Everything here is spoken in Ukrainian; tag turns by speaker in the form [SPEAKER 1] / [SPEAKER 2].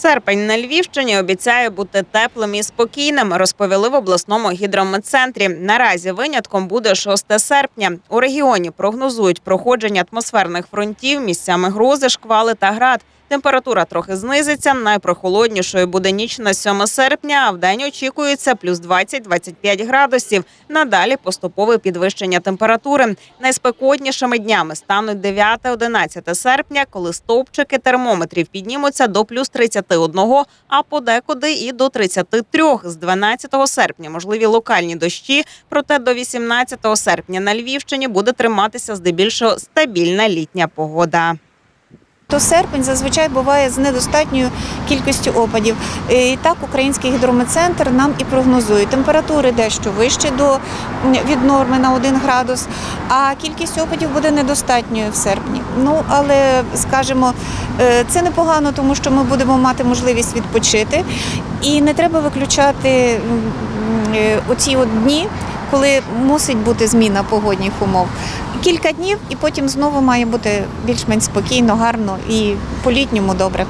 [SPEAKER 1] Серпень на Львівщині обіцяє бути теплим і спокійним, розповіли в обласному гідрометцентрі. Наразі винятком буде 6 серпня. У регіоні прогнозують проходження атмосферних фронтів, місцями грози, шквали та град. Температура трохи знизиться. Найпрохолоднішою буде ніч на 7 серпня, а вдень очікується плюс 20-25 градусів. Надалі поступове підвищення температури. Найспекотнішими днями стануть 9-11 серпня, коли стовпчики термометрів піднімуться до плюс 31, а подекуди і до 33. З 12 серпня можливі локальні дощі, проте до 18 серпня на Львівщині буде триматися здебільшого стабільна літня погода.
[SPEAKER 2] То серпень зазвичай буває з недостатньою кількістю опадів. І так, український гідрометцентр нам і прогнозує. Температури дещо вище до від норми на 1 градус, а кількість опадів буде недостатньою в серпні. Ну але скажімо, е, це непогано, тому що ми будемо мати можливість відпочити, і не треба виключати е, оці от дні, коли мусить бути зміна погодних умов. Кілька днів, і потім знову має бути більш-менш спокійно, гарно і по-літньому добре.